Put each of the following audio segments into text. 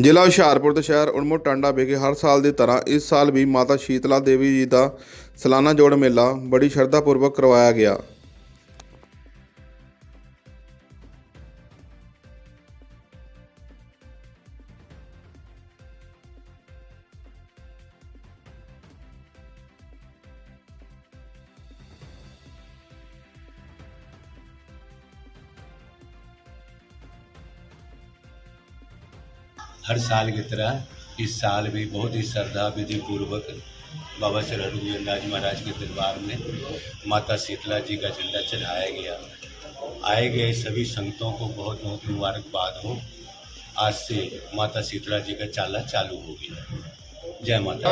ਜ਼ਿਲ੍ਹਾ ਹੁਸ਼ਿਆਰਪੁਰ ਦੇ ਸ਼ਹਿਰ ਉੜਮੋ ਟਾਂਡਾ ਵਿਖੇ ਹਰ ਸਾਲ ਦੀ ਤਰ੍ਹਾਂ ਇਸ ਸਾਲ ਵੀ ਮਾਤਾ ਸ਼ੀਤਲਾ ਦੇਵੀ ਜੀ ਦਾ ਸਾਲਾਨਾ ਜੋੜ ਮੇਲਾ ਬੜੀ ਸ਼ਰਧਾਪੂਰਵਕ ਕਰਵਾਇਆ ਗਿਆ। हर साल की तरह इस साल भी बहुत ही श्रद्धा विधि पूर्वक बाबा श्री रघुवीरदास महाराज के दरबार में माता शीतला जी का झंडा चढ़ाया गया आए गए सभी संगतों को बहुत बहुत मुबारकबाद हो आज से माता शीतला जी का चाला चालू हो गया जय माता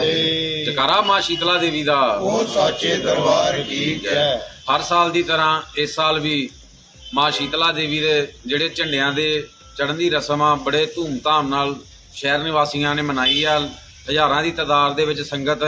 दी। ਜਕਾਰਾ ਮਾਂ ਸ਼ੀਤਲਾ ਦੇਵੀ ਦਾ ਉਹ ਸਾਚੇ ਦਰਬਾਰ ਕੀ ਜੈ ਹਰ ਸਾਲ ਦੀ ਤਰ੍ਹਾਂ ਇਸ ਸਾਲ ਵੀ ਮਾਂ ਸ਼ੀਤਲਾ ਦੇਵੀ ਦੇ ਜਿਹੜੇ ਝੰਡਿਆਂ ਦੇ ਚੜ੍ਹਨ ਦੀ ਰਸਮ ਆ ਬੜੇ ਧੂਮਧਾਮ ਨਾਲ ਸ਼ਹਿਰ ਨਿਵਾਸੀਆਂ ਨੇ ਮਨਾਈ ਆ। ਹਜ਼ਾਰਾਂ ਦੀ ਤਾਦਾਦ ਦੇ ਵਿੱਚ ਸੰਗਤ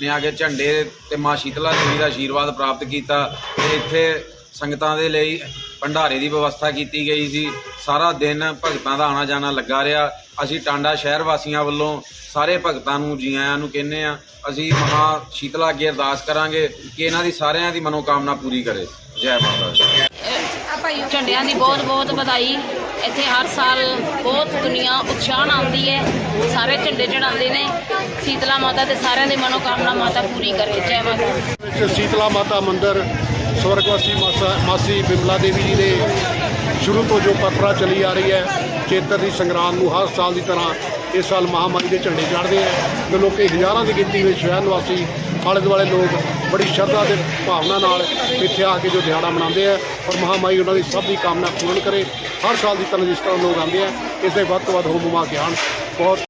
ਨੇ ਆ ਕੇ ਝੰਡੇ ਤੇ ਮਾਂ ਸ਼ੀਤਲਾ ਦੇਵੀ ਦਾ ਆਸ਼ੀਰਵਾਦ ਪ੍ਰਾਪਤ ਕੀਤਾ ਤੇ ਇੱਥੇ ਸੰਗਤਾਂ ਦੇ ਲਈ ਭੰਡਾਰੇ ਦੀ ਵਿਵਸਥਾ ਕੀਤੀ ਗਈ ਸੀ। ਸਾਰਾ ਦਿਨ ਭਗਤਾਂ ਦਾ ਆਣਾ ਜਾਣਾ ਲੱਗਾ ਰਿਹਾ। ਅਸੀਂ ਟਾਂਡਾ ਸ਼ਹਿਰ ਵਾਸੀਆਂ ਵੱਲੋਂ ਸਾਰੇ ਭਗਤਾਂ ਨੂੰ ਜੀ ਆਇਆਂ ਨੂੰ ਕਹਿੰਦੇ ਆ ਅਸੀਂ ਮਹਾ ਸ਼ੀਤਲਾ ਅੱਗੇ ਅਰਦਾਸ ਕਰਾਂਗੇ ਕਿ ਇਹਨਾਂ ਦੀ ਸਾਰਿਆਂ ਦੀ ਮਨੋਕਾਮਨਾ ਪੂਰੀ ਕਰੇ। ਜੈ ਮਾਤਾ ਦੀ। ਝੰਡਿਆਂ ਦੀ ਬਹੁਤ ਬਹੁਤ ਵਧਾਈ। ਇੱਥੇ ਹਰ ਸਾਲ ਬਹੁਤ ਦੁਨੀਆ ਉਤਸ਼ਾਹ ਨਾਲ ਆਉਂਦੀ ਹੈ। ਸਾਰੇ ਝੰਡੇ ਚੜਾਉਂਦੇ ਨੇ। ਸੀਤਲਾ ਮਾਤਾ ਤੇ ਸਾਰਿਆਂ ਦੀ ਮਨੋਕਾਮਨਾ ਮਾਤਾ ਪੂਰੀ ਕਰੇ। ਜੈ ਮਾਤਾ ਸ਼ੀਤਲਾ ਮਾਤਾ ਮੰਦਿਰ, ਸਵਰਗਵਾਸੀ ਮਾਸਾ ਮਾਸੀ ਬਿਮਲਾ ਦੇਵੀ ਜੀ ਦੇ ਸ਼ੁਰੂ ਤੋਂ ਜੋ ਪਰਪਰਾ ਚਲੀ ਆ ਰਹੀ ਹੈ, ਚੇਤਰ ਦੀ ਸੰਗਰਾਮ ਨੂੰ ਹਰ ਸਾਲ ਦੀ ਤਰ੍ਹਾਂ ਇਸ ਸਾਲ ਮਹਾਮਾਈ ਦੇ ਝੰਡੇ ਚੜ੍ਹਦੇ ਆ। ਤੇ ਲੋਕੀ ਹਜ਼ਾਰਾਂ ਦੀ ਗਿਣਤੀ ਵਿੱਚ ਸ਼ਹਿਰ ਨਿਵਾਸੀ ਆਲੇ ਦੁਆਲੇ ਲੋਕ ਬੜੀ ਸ਼ਰਧਾ ਤੇ ਭਾਵਨਾ ਨਾਲ ਇੱਥੇ ਆ ਕੇ ਜੋ ਦਿਹਾੜਾ ਮਨਾਉਂਦੇ ਆ ਔਰ ਮਹਾਮਾਈ ਉਹਨਾਂ ਦੀ ਸਭ ਦੀ ਕਾਮਨਾ ਪੂਰਨ ਕਰੇ। ਹਰ ਸਾਲ ਦੀ ਤਰ੍ਹਾਂ ਜਿਸ ਤਰ੍ਹਾਂ ਲੋਕ ਆਉਂਦੇ ਆ, ਇਸ ਦੇ ਵੱਧ ਤੋਂ ਵੱਧ ਹੋ ਮੁਮਾ ਗਿਆਨ ਬਹੁਤ